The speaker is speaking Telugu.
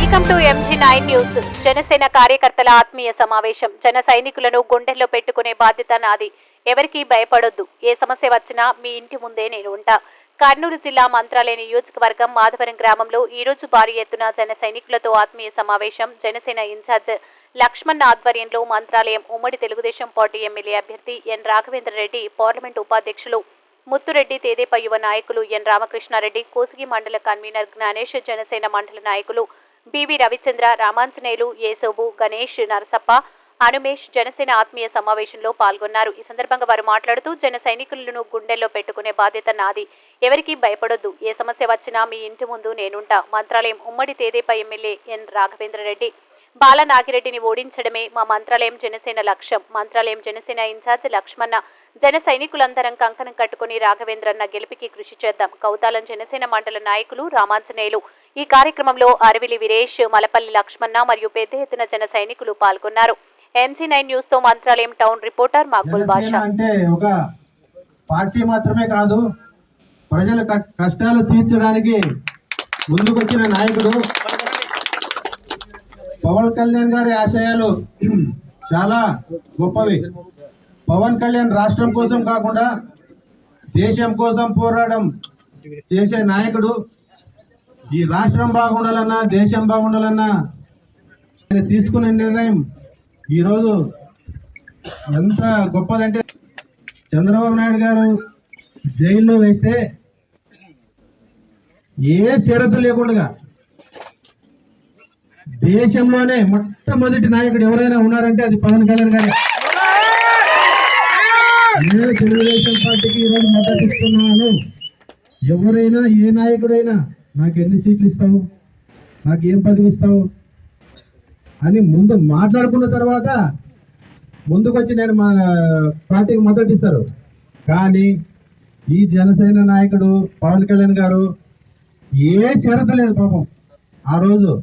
నైన్ న్యూస్ జనసేన కార్యకర్తల ఆత్మీయ సమావేశం. జన సైనికులను గుండెల్లో పెట్టుకునే బాధ్యత నాది. ఎవరికీ భయపడొద్దు. ఏ సమస్య వచ్చినా మీ ఇంటి ముందే నేను ఉంటా. కర్నూలు జిల్లా మంత్రాలయ నియోజకవర్గం మాధవరం గ్రామంలో ఈ రోజు భారీ ఎత్తున జన సైనికులతో ఆత్మీయ సమావేశం. జనసేన ఇన్ఛార్జ్ లక్ష్మణ్ ఆధ్వర్యంలో మంత్రాలయం ఉమ్మడి తెలుగుదేశం పార్టీ ఎమ్మెల్యే అభ్యర్థి ఎన్ రాఘవేంద్ర రెడ్డి పార్లమెంట్ ఉపాధ్యక్షులు ముత్తురెడ్డి తేదేప యువ నాయకులు ఎన్ రామకృష్ణారెడ్డి కోసిగి మండల కన్వీనర్ జ్ఞానేష్ జనసేన మండల నాయకులు బివి రవిచంద్ర రామాంజనేయులు యేసోబు గణేష్ నరసప్ప అనుమేష్ జనసేన ఆత్మీయ సమావేశంలో పాల్గొన్నారు. ఈ సందర్భంగా వారు మాట్లాడుతూ జన సైనికులను గుండెల్లో పెట్టుకునే బాధ్యత నాది. ఎవరికీ భయపడొద్దు. ఏ సమస్య వచ్చినా మీ ఇంటి ముందు నేనుంటా. మంత్రాలయం ఉమ్మడి తేదేపా ఎమ్మెల్యే ఎన్. రాఘవేంద్ర రెడ్డి. బాల నాగిరెడ్డిని ఓడించడమే మా మంత్రాలయం జనసేన లక్ష్యం. మంత్రాలయం జనసేన ఇన్ఛార్జ్ లక్ష్మణ జన సైనికులందరం కంకణం కట్టుకుని రాఘవేంద్రన్న గెలుపుకి కృషి చేద్దాం. కౌతాలం జనసేన మండల నాయకులు రామాంజనేయులు. ఈ కార్యక్రమంలో అరవిలి వీరేష్ మలపల్లి లక్ష్మణ మరియు పెద్ద ఎత్తున జన సైనికులు పాల్గొన్నారు. ఎంసీ నైన్ న్యూస్తో మంత్రాలయం టౌన్ రిపోర్టర్ మక్బుల్ బాషా. అంటే ఒక పార్టీ మాత్రమే కాదు ప్రజల కష్టాలు తీర్చడానికి ముందుకొచ్చిన నాయకుడు పవన్ కళ్యాణ్ గారి ఆశయాలు చాలా గొప్పవి. పవన్ కళ్యాణ్ రాష్ట్రం కోసం కాకుండా దేశం కోసం పోరాటం చేసే నాయకుడు. ఈ రాష్ట్రం బాగుండాలన్నా దేశం బాగుండాలన్నా ఆయన తీసుకునే నిర్ణయం ఈరోజు ఎంత గొప్పదంటే చంద్రబాబు నాయుడు గారు జైల్లో వేస్తే ఏ షరతు లేకుండా దేశంలోనే మొట్టమొదటి నాయకుడు ఎవరైనా ఉన్నారంటే అది పవన్ కళ్యాణ్ గారే. నేను తెలుగుదేశం పార్టీకి ఈరోజు మద్దతు ఇస్తున్నాను. ఎవరైనా ఏ నాయకుడైనా నాకు ఎన్ని సీట్లు ఇస్తావు? నాకు ఏం పదవి ఇస్తావు? అని ముందు మాట్లాడుకున్న తర్వాత ముందుకొచ్చి నేను మా పార్టీకి మద్దతు ఇస్తారు. కానీ ఈ జనసేన నాయకుడు పవన్ కళ్యాణ్ గారు ఏ షరతు లేదు పాపం. ఆ రోజు